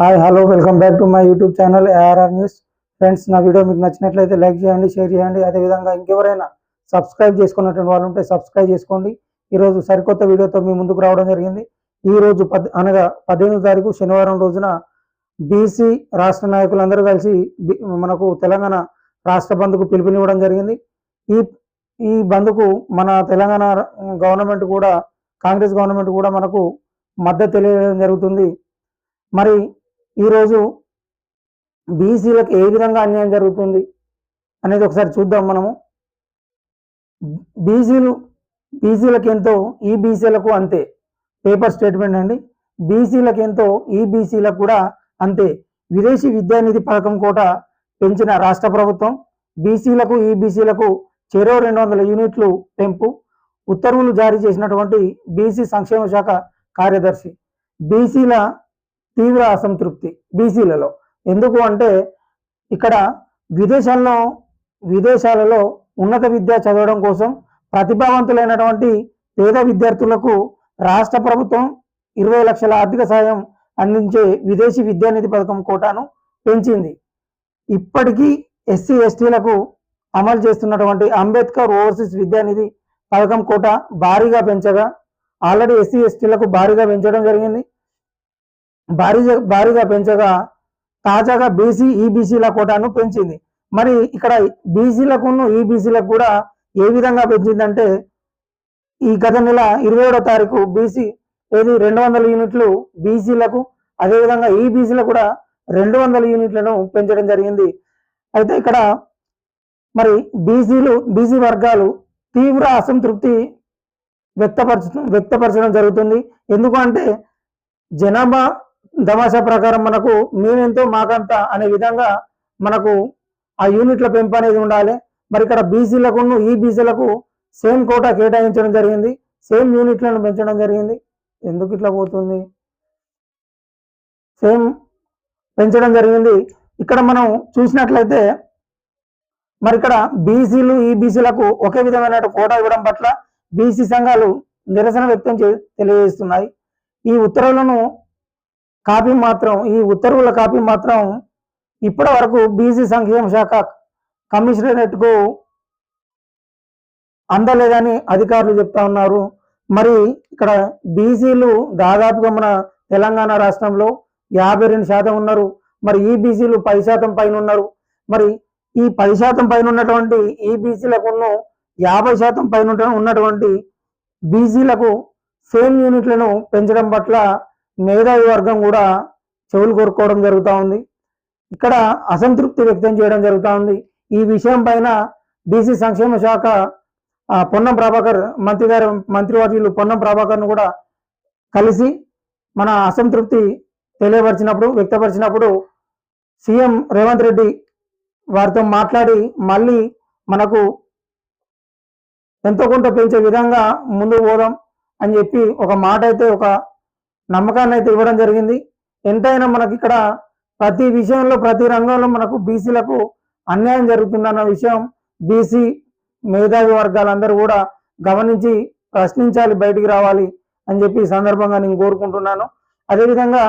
Hi hello welcome back to my YouTube channel ARR news friends నా video మీకు నచ్చినట్లయితే like చేయండి share చేయండి. అదేవిధంగా ఇంకెవరైనా సబ్స్క్రైబ్ చేసుకున్నటువంటి వాళ్ళు ఉంటే సబ్స్క్రైబ్ చేసుకోండి. ఈరోజు సరికొత్త వీడియోతో మీ ముందుకు రావడం జరిగింది. ఈ రోజు పద్ అనగా పద్దెనిమిది తారీఖు శనివారం రోజున బీసీ రాష్ట్ర నాయకులందరూ కలిసి మనకు తెలంగాణ రాష్ట్ర బంద్కు పిలుపునివ్వడం జరిగింది. ఈ ఈ బంద్కు మన తెలంగాణ గవర్నమెంట్ కూడా కాంగ్రెస్ గవర్నమెంట్ కూడా మనకు మద్దతు తెలియడం జరుగుతుంది. మరి ఈరోజు బీసీలకు ఏ విధంగా అన్యాయం జరుగుతుంది అనేది ఒకసారి చూద్దాం మనము. బీసీలు బీసీలకు ఎంతో ఈ బీసీలకు అంతే. పేపర్ స్టేట్మెంట్ అండి. బీసీలకు ఎంతో ఈ బీసీలకు కూడా అంతే. విదేశీ విద్యానిధి పథకం కోట పెంచిన రాష్ట్ర ప్రభుత్వం బీసీలకు ఈ బీసీలకు చెరో రెండు వందల యూనిట్లు పెంపు ఉత్తర్వులు జారీ చేసినటువంటి బీసీ సంక్షేమ శాఖ కార్యదర్శి. బీసీల తీవ్ర అసంతృప్తి బీసీలలో. ఎందుకు అంటే ఇక్కడ విదేశాల్లో విదేశాలలో ఉన్నత విద్య చదవడం కోసం ప్రతిభావంతులైనటువంటి పేద విద్యార్థులకు రాష్ట్ర ప్రభుత్వం ఇరవై లక్షల ఆర్థిక సాయం అందించే విదేశీ విద్యానిధి పథకం కోటాను పెంచింది. ఇప్పటికీ ఎస్సీ ఎస్టీలకు అమలు చేస్తున్నటువంటి అంబేద్కర్ ఓవర్సీస్ విద్యానిధి పథకం కోట భారీగా పెంచగా ఆల్రెడీ ఎస్సీ ఎస్టీలకు భారీగా పెంచడం జరిగింది. భారీగా భారీగా పెంచగా తాజాగా బీసీ ఈబీసీల కోటాను పెంచింది. మరి ఇక్కడ బీసీలకు ఈబీసీలకు కూడా ఏ విధంగా పెంచిందంటే ఈ గత నెల ఇరవై ఏడో తారీఖు బీసీ ఏది రెండు వందల యూనిట్లు బీసీలకు అదేవిధంగా ఈబీసీలకు కూడా రెండు వందల యూనిట్లను పెంచడం జరిగింది. అయితే ఇక్కడ మరి బీసీలు బీసీ వర్గాలు తీవ్ర అసంతృప్తి వ్యక్తపరచ వ్యక్తపరచడం జరుగుతుంది. ఎందుకంటే జనాభా దమాషా ప్రకారం మనకు మేమెంతో మాకంత అనే విధంగా మనకు ఆ యూనిట్ల పెంపు అనేది ఉండాలి. మరి ఇక్కడ బీసీలకు ఈ బీసీలకు సేమ్ కోటా కేటాయించడం జరిగింది. సేమ్ యూనిట్లను పెంచడం జరిగింది. ఎందుకు ఇట్లా పోతుంది? సేమ్ పెంచడం జరిగింది. ఇక్కడ మనం చూసినట్లయితే మరి ఇక్కడ బీసీలు ఈ బీసీలకు ఒకే విధమైన కోటా ఇవ్వడం పట్ల బీసీ సంఘాలు నిరసన వ్యక్తం చే తెలియజేస్తున్నాయి. ఈ ఉత్తర్వులను కాపీ మాత్రం ఈ ఉత్తర్వుల కాపీ మాత్రం ఇప్పటి వరకు బీసీ సంక్షేమ శాఖ కమిషనరేట్కు అందలేదని అధికారులు చెప్తా ఉన్నారు. మరి ఇక్కడ బీసీలు దాదాపుగా మన తెలంగాణ రాష్ట్రంలో యాభై రెండు శాతం ఉన్నారు. మరి ఈ బీసీలు పది శాతం పైన ఉన్నారు. మరి ఈ పది శాతం పైన ఉన్నటువంటి ఈ బీసీలకును యాభై శాతం పైన ఉన్నటువంటి బీసీలకు సేమ్ యూనిట్లను పెంచడం పట్ల మేధావి వర్గం కూడా చెవులు కోరుకోవడం జరుగుతూ ఉంది. ఇక్కడ అసంతృప్తి వ్యక్తం చేయడం జరుగుతూ ఉంది. ఈ విషయం పైన బీసీ సంక్షేమ శాఖ పొన్నం ప్రభాకర్ మంత్రి గారు మంత్రివర్యులు పొన్నం ప్రభాకర్ను కూడా కలిసి మన అసంతృప్తి తెలియపరిచినప్పుడు వ్యక్తపరిచినప్పుడు సీఎం రేవంత్ రెడ్డి వారితో మాట్లాడి మళ్ళీ మనకు ఎంతో కొంత పెంచే విధంగా ముందుకు పోదాం అని చెప్పి ఒక మాట అయితే ఒక నమ్మకాన్ని అయితే ఇవ్వడం జరిగింది. ఎంతైనా మనకి ఇక్కడ ప్రతి విషయంలో ప్రతి రంగంలో మనకు బీసీలకు అన్యాయం జరుగుతుందన్న విషయం బీసీ మేధావి వర్గాలందరూ కూడా గమనించి ప్రశ్నించాలి బయటికి రావాలి అని చెప్పి ఈ సందర్భంగా నేను కోరుకుంటున్నాను. అదేవిధంగా